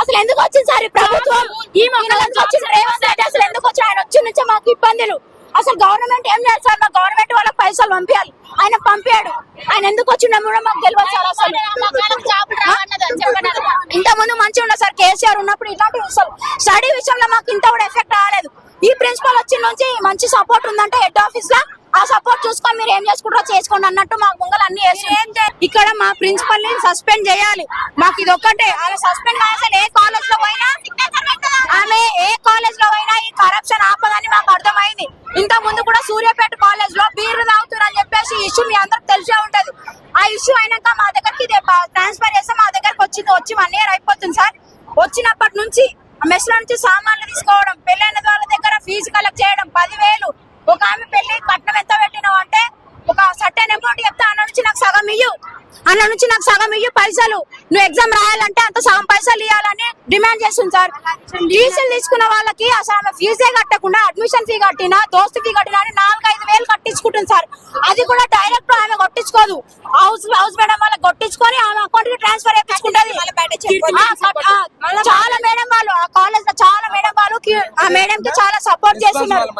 అసలు ఎందుకు వచ్చింది సార్ ఈ ప్రభుత్వం? ఈ మంగళంకి వచ్చింది రేవంత్ రెడ్డి. అసలు ఎందుకు వచ్చి ఆయన వచ్చి నుంచే మాకు ఇబ్బందులు? అసలు గవర్నమెంట్ ఏం లేదు సార్? మా గవర్నమెంట్ వాళ్ళకి పైసలు పంపించాలి. ఆయన పంపాడు. ఆయన ఎందుకు వచ్చిండో కూడా మాకు తెలియదు సార్ అసలు. ఇంత ముందు మంచిగా ఉండదు సార్ కేసీఆర్ ఉన్నప్పుడు ఇలాంటి విషయాలు స్టడీ విషయంలో మాకు ఇంత కూడా ఎఫెక్ట్ రాలేదు. ఈ ప్రిన్సిపల్ వచ్చిన నుంచి మంచి సపోర్ట్ ఉందంటే హెడ్ ఆఫీస్లో ఆ సపోర్ట్ చూసుకొని మీరు ఏం చేసుకుంటారో చేసుకోండి అన్నట్టు మాకు ముంగలు అన్ని ఇక్కడ మా ప్రిన్సిపల్ని సస్పెండ్ చేయాలి. మాకు ఇది ఒక్కటే. ఆమె సస్పెండ్ అసలు ఏ కాలేజ్లో పోయినా ఆమె ఏ కాలేజ్లో పోయినా ఈ కరప్షన్ ఆపదని మాకు అర్థమైంది. ఇంత ముందు కూడా సూర్యాపేట కాలేజ్లో బీర్లు తాగుతున్నారని చెప్పేసి ఇష్యూ మీ అందరికి తెలిసే ఉంటది. ఆ ఇష్యూ అయినాక మా దగ్గరికి ట్రాన్స్ఫర్ చేస్తే మా దగ్గరకు వచ్చింది. వచ్చి వన్ ఇయర్ అయిపోతుంది సార్. వచ్చినప్పటి నుంచి మెస్ నుంచి సామాన్లు తీసుకోవడం పెళ్ళైన వాళ్ళ దగ్గర ఫీజు కలెక్ట్ చేయడం పదివేలు ఇయ్యు అన్న నుంచి నాకు సగం ఇయ్యు పైసలు. నువ్వు ఎగ్జామ్ రాయాలంటే అంత సగం పైసలు ఇవ్వాలని డిమాండ్ చేస్తుంది సార్. ఫీజులు తీసుకున్న వాళ్ళకి అసలు ఆమె ఫీజే కట్టకుండా అడ్మిషన్ ఫీ కట్టినా దోస్తు ఫీ కట్టినా అని నాలుగు ఐదు వేలు కట్టించుకుంటుంది సార్. అది కూడా డైరెక్ట్ ఆమె కొట్టించుకోదు. హౌస్ హౌస్ మేడం వాళ్ళకి కొట్టించుకొని ఆమె అకౌంట్కి ట్రాన్స్ఫర్ ఆ, చాలా మేడం వాళ్ళు ఆ కాలేజ్లో చాలా మేడం వాళ్ళు ఆ మేడం కి చాలా సపోర్ట్ చేస్తున్నారు.